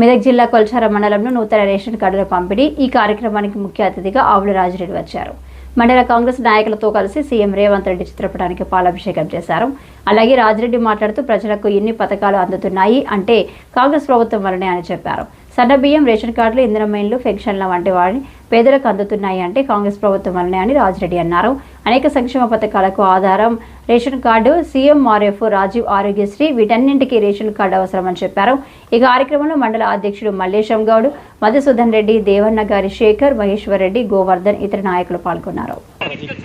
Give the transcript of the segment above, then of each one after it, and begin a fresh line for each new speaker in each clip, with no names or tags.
మెదక్ జిల్లా కొల్చార మండలంలో నూతన రేషన్ కార్డుల పంపిణీ ఈ కార్యక్రమానికి ముఖ్య అతిథిగా ఆవుల రాజిరెడ్డి వచ్చారు. మండల కాంగ్రెస్ నాయకులతో కలిసి సీఎం రేవంత్ రెడ్డి చిత్రపటానికి పాలాభిషేకం చేశారు. అలాగే రాజిరెడ్డి మాట్లాడుతూ ప్రజలకు ఎన్ని పథకాలు అందుతున్నాయి అంటే కాంగ్రెస్ ప్రభుత్వం వలనే అని చెప్పారు. సన్న బియ్యం రేషన్ కార్డులు ఇంధనమైన్లు పెన్షన్ల వంటి వారిని పేదలకు అందుతున్నాయి అంటే కాంగ్రెస్ ప్రభుత్వం వలనే అని రాజిరెడ్డి అన్నారు. అనేక సంక్షేమ పథకాలకు ఆధారం. Ration card CM RF Rajiv Aarogyasri వీటన్నింటికీ రేషన్ కార్డు అవసరమని చెప్పారు. ఈ కార్యక్రమంలో మండల అధ్యక్షుడు మల్లేశం గౌడ్ మధుసూదన్ రెడ్డి దేవన్న గారి శేఖర్ మహేశ్వర్ రెడ్డి గోవర్ధన్ ఇతర నాయకులు పాల్గొన్నారు.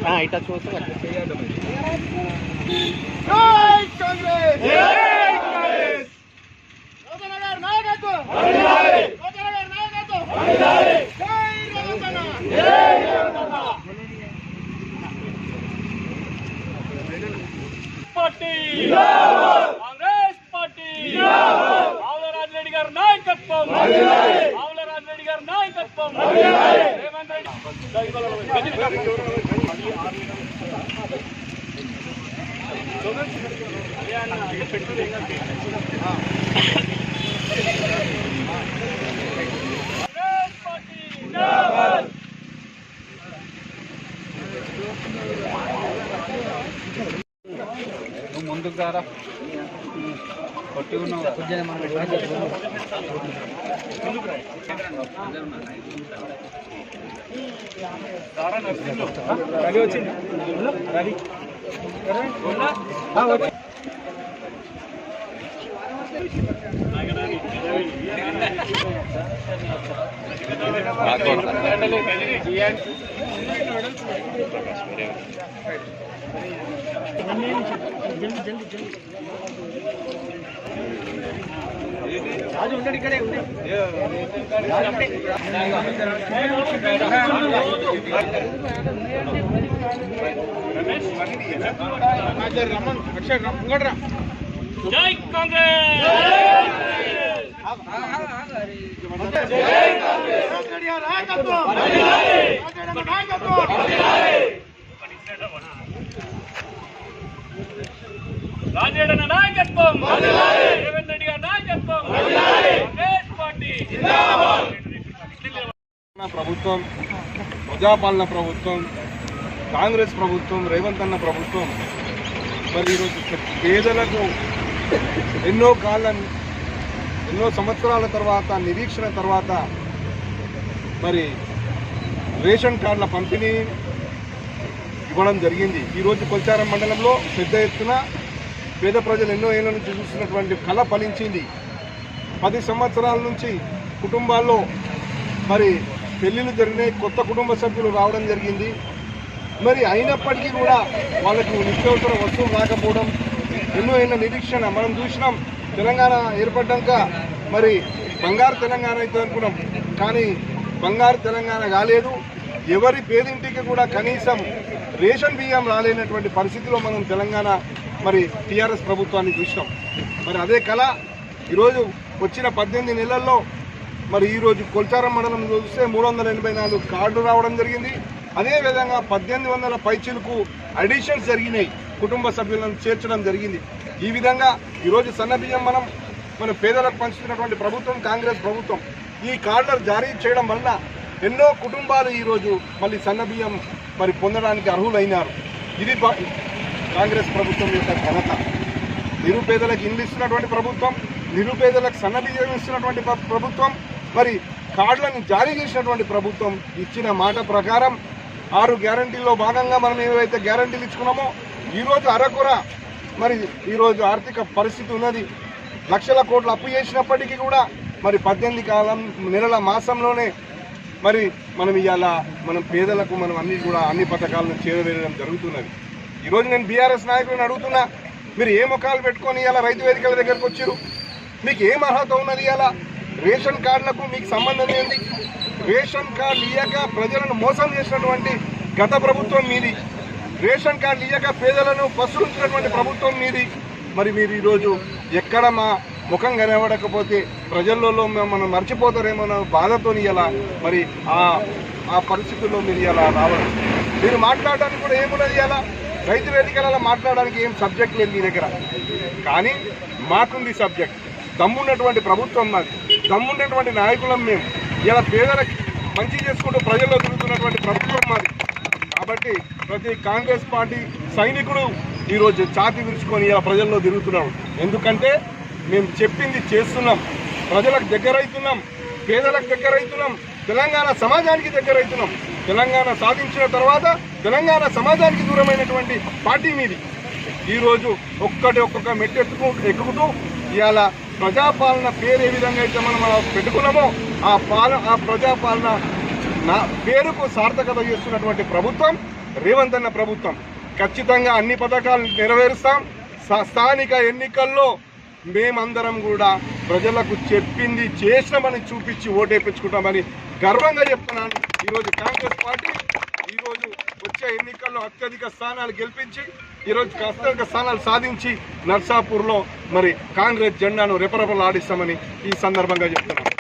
నాయకత్వం వర్ధిల్లాలి రోదనగర్ నాయకత్వం వర్ధిల్లాలి జై రేవంతన జై రేవంతన
పార్టీ జిందాబాద్ కాంగ్రెస్ పార్టీ జిందాబాద్ ఆవుల రాజరెడ్డి గారి నాయకత్వం. వర్ధిల్లాలి ఆవుల రాజరెడ్డి గారి నాయకత్వం. రేవంత్ రెడ్డి.
ముందుకు రారా? కొట్టి ఉన్నావు. రవి వచ్చింది. రవి. రాజు ఉండడు ఇక్కడే
జై కాంగ్రెస్!
జై కాంగ్రెస్! నాయకత్వం! నాయకత్వం వర్ధిల్లాలి
రాజేడన నాయకత్వం వర్ధిల్లాలి రేవంత్ రెడ్డి గారి నాయకత్వం వర్ధిల్లాలి కాంగ్రెస్ పార్టీ జిందాబాద్
తెలంగాణ ప్రభుత్వం ప్రజాపాలన ప్రభుత్వం కాంగ్రెస్ ప్రభుత్వం రేవంత్ అన్న ప్రభుత్వం మరి ఈరోజు పేదలకు ఎన్నో కాలం ఎన్నో సంవత్సరాల తర్వాత నిరీక్షణ తర్వాత మరి రేషన్ కార్డుల పంపిణీ ఇవ్వడం జరిగింది. ఈరోజు కొల్చారం మండలంలో పెద్ద ఎత్తున పేద ప్రజలు ఎన్నో ఏళ్ళ నుంచి చూస్తున్నటువంటి కళ ఫలించింది. పది సంవత్సరాల నుంచి కుటుంబాల్లో మరి పెళ్ళిళ్ళు జరిగినాయి కొత్త కుటుంబ సభ్యులు రావడం జరిగింది. మరి అయినప్పటికీ కూడా వాళ్ళకు నిత్యవసర వస్తువులు రాకపోవడం ఎన్నో అయిన నిరీక్షణ మనం చూసినాం. తెలంగాణ ఏర్పడ్డాక మరి బంగారు తెలంగాణ అయితే అనుకున్నాం. కానీ బంగారు తెలంగాణ కాలేదు. ఎవరి పేదింటికి కూడా కనీసం రేషన్ బియ్యం రాలేనటువంటి పరిస్థితిలో మనం తెలంగాణ మరి టీఆర్ఎస్ ప్రభుత్వాన్ని చూసినాం. మరి అదే కళ ఈరోజు వచ్చిన పద్దెనిమిది నెలల్లో మరి ఈరోజు కొల్చారం మండలం చూస్తే మూడు వందల ఎనభై నాలుగు కార్డులు రావడం జరిగింది. అదేవిధంగా పద్దెనిమిది వందల పైచీలకు అడిషన్స్ జరిగినాయి. కుటుంబ సభ్యులను చేర్చడం జరిగింది. ఈ విధంగా ఈరోజు సన్నబియ్యం మనం మన పేదలకు పంచుతున్నటువంటి ప్రభుత్వం కాంగ్రెస్ ప్రభుత్వం ఈ కార్డులు జారీ చేయడం వలన ఎన్నో కుటుంబాలు ఈరోజు మళ్ళీ సన్న బియ్యం మరి పొందడానికి అర్హులైనారు. ఇది కాంగ్రెస్ ప్రభుత్వం యొక్క ఘనత. నిరుపేదలకు ఇల్లు ఇస్తున్నటువంటి ప్రభుత్వం నిరుపేదలకు సన్నబియ్యం ఇస్తున్నటువంటి ప్రభుత్వం మరి కార్డులను జారీ చేసినటువంటి ప్రభుత్వం ఇచ్చిన మాట ప్రకారం ఆరు గ్యారంటీల్లో భాగంగా మనం ఏవైతే గ్యారంటీలు ఇచ్చుకున్నామో ఈరోజు అరకొర మరి ఈరోజు ఆర్థిక పరిస్థితి ఉన్నది. లక్షల కోట్లు అప్పు చేసినప్పటికీ కూడా మరి పద్దెనిమిది కాలం నెలల మాసంలోనే మరి మనం ఇవాళ మనం పేదలకు మనం అన్ని కూడా అన్ని పథకాలను చేరవేయడం జరుగుతున్నది. ఈరోజు నేను బీఆర్ఎస్ నాయకులను అడుగుతున్నా మీరు ఏ ముఖాలు పెట్టుకొని ఇలా రైతు వేదికల దగ్గరకు వచ్చారు? మీకు ఏం అర్హత ఉన్నది అలా? రేషన్ కార్డులకు మీకు సంబంధం ఏంటి రేషన్ కార్డు ఇయ్యక ప్రజలను మోసం చేసినటువంటి గత ప్రభుత్వం మీది. రేషన్ కార్డులు ఇయ్యక పేదలను పసులుంచినటువంటి ప్రభుత్వం మీది. మరి మీరు ఈరోజు ఎక్కడ మా ముఖం కనబడకపోతే ప్రజల్లో మనం మర్చిపోతారేమో బాధతో ఇలా మరి ఆ ఆ పరిస్థితుల్లో మీరు ఇలా రావడం. మీరు మాట్లాడడానికి కూడా ఏమున్నది ఇలా రైతు వేదికలలో మాట్లాడడానికి ఏం సబ్జెక్ట్ లేదు మీ దగ్గర. కానీ మాకుంది సబ్జెక్ట్. దమ్మున్నటువంటి ప్రభుత్వం మాది దమ్మున్నటువంటి నాయకులం మేము ఇలా పేదలకు మంచి చేసుకుంటూ ప్రజల్లో తిరుగుతున్నటువంటి ప్రభుత్వం మాది కాబట్టి ప్రతి కాంగ్రెస్ పార్టీ సైనికుడు ఈరోజు ఛాతి విరుచుకొని ఇలా ప్రజల్లో తిరుగుతున్నాడు ఎందుకంటే మేము చెప్పింది చేస్తున్నాం ప్రజలకు దగ్గరైతున్నాం పేదలకు దగ్గరైతున్నాం తెలంగాణ సమాజానికి దగ్గరవుతున్నాం తెలంగాణ సాధించిన తర్వాత తెలంగాణ సమాజానికి దూరమైనటువంటి పార్టీ మీది ఈరోజు ఒక్కటి ఒక్కొక్క మెట్టెత్తుకు ఎక్కుతూ ఇవాళ ప్రజాపాలన పేరు ఏ విధంగా అయితే మనం పెట్టుకున్నామో ఆ పాల ఆ ప్రజాపాలన నా పేరుకు సార్థకత చేస్తున్నటువంటి ప్రభుత్వం రేవంత్ అన్న ప్రభుత్వం. ఖచ్చితంగా అన్ని పథకాలు నెరవేరుస్తాం. స్థానిక ఎన్నికల్లో మేమందరం కూడా ప్రజలకు చెప్పింది చేసినామని చూపించి ఓటేపించుకుంటామని గర్వంగా చెప్తున్నాను. ఈరోజు కాంగ్రెస్ పార్టీ ఈరోజు వచ్చే ఎన్నికల్లో అత్యధిక స్థానాలు గెలిపించి ఈరోజు అత్యధిక స్థానాలు సాధించి నర్సాపూర్లో మరి కాంగ్రెస్ జెండాను రెపరెపలాడిస్తామని ఈ సందర్భంగా చెప్తున్నాను